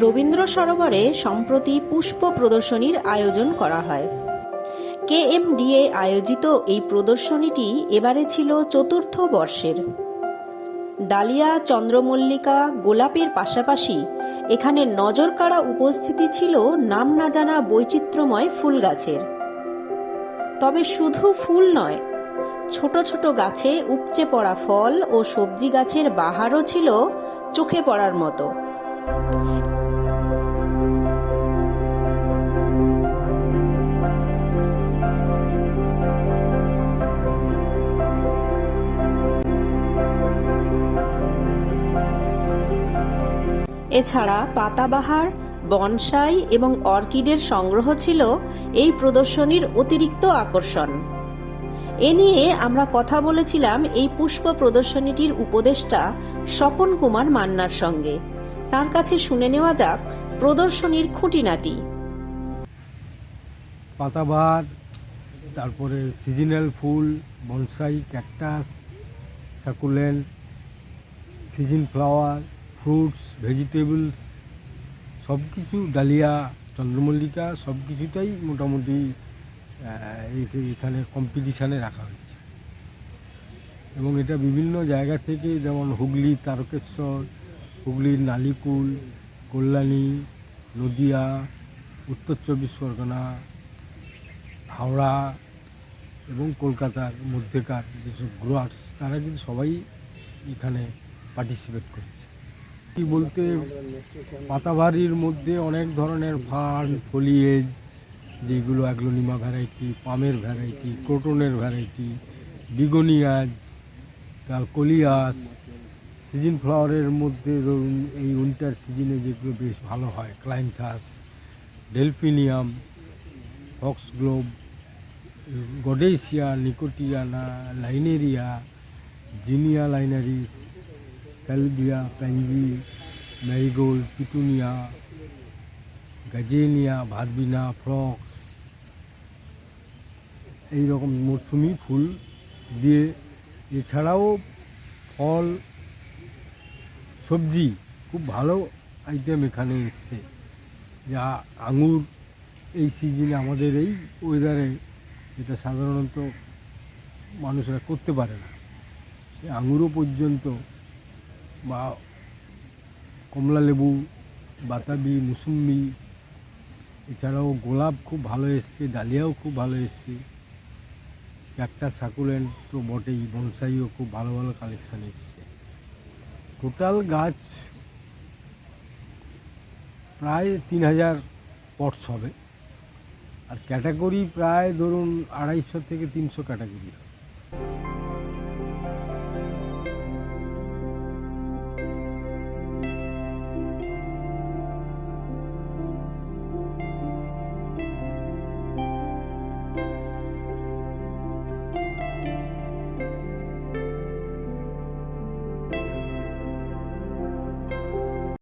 রবীন্দ্র সরোবরে সম্প্রতি পুষ্প প্রদর্শনীর আয়োজন করা হয়। কে কেএমডিএ আয়োজিত এই প্রদর্শনীটি এবারে ছিল চতুর্থ বর্ষের। ডালিয়া, চন্দ্রমল্লিকা, গোলাপের পাশাপাশি এখানে নজরকাড়া উপস্থিতি ছিল নাম না জানা বৈচিত্র্যময় ফুল গাছের। তবে শুধু ফুল নয়, ছোট ছোট গাছে উপচে পড়া ফল ও সবজি গাছের বাহারও ছিল চোখে পড়ার মতো। এছাড়া পাতাবাহার, বনসাই এবং অর্কিডের সংগ্রহ ছিল এই প্রদর্শনীর অতিরিক্ত আকর্ষণ। এ নিয়ে আমরা কথা বলেছিলাম এই পুষ্প প্রদর্শনীটির উপদেষ্টা স্বপন কুমার মান্নার সঙ্গে। তার কাছে শুনে নেওয়া যাক প্রদর্শনীর খুঁটিনাটি। পাতাবাহার, তারপরে সিজনাল ফুল, bonsai, cactus, succulent, season flower fruits vegetables সব কিছু ডালিয়া, চন্দ্রমল্লিকা সব কিছুটাই মোটামুটি এখানে কম্পিটিশানে রাখা হয়েছে। এবং এটা বিভিন্ন জায়গা থেকে যেমন হুগলি, তারকেশ্বর, হুগলির নালিকুল, কল্যাণী, নদিয়া, উত্তর চব্বিশ পরগনা, হাওড়া এবং কলকাতার মধ্যেকার যেসব গ্রোয়ার্স তারা কিন্তু সবাই এখানে পার্টিসিপেট করছে। কি বলতে, পাতাবাড়ির মধ্যে অনেক ধরনের ফার্ন ফলিয়েজ যেগুলো অ্যাগ্লোনিমা ভ্যারাইটি পামের ভ্যারাইটি ক্রোটনের ভ্যারাইটি বিগোনিয়াজ তার কলিয়াস সিজন ফ্লাওয়ারের মধ্যে ধরুন, এই উইন্টার সিজনে যেগুলো বেশ ভালো হয় clianthus delphinium foxglove godetia nicotiana linaria zinnia linaris salvia pansy marigold petunia gazania verbena phlox এই রকম মরশুমি ফুল দিয়ে এছাড়াও ফল, সবজি খুব ভালো আইটেম এখানে এসছে। যা আঙুর এই সিজনে আমাদের এই ওয়েদারে যেটা সাধারণত মানুষরা করতে পারে না। আঙুরও পর্যন্ত বা কমলা লেবু, বাতাবি, মুসুম্বি, এছাড়াও গোলাপ খুব ভালো এসছে, ডালিয়াও খুব ভালো এসছে। একটা সাকুলেন্ট তো বটেই, বনসাইও খুব ভালো ভালো কালেকশান এসছে। টোটাল গাছ প্রায় তিন হাজার পটস হবে। আর ক্যাটাগরি প্রায় ধরুন আড়াইশো থেকে তিনশো ক্যাটাগরি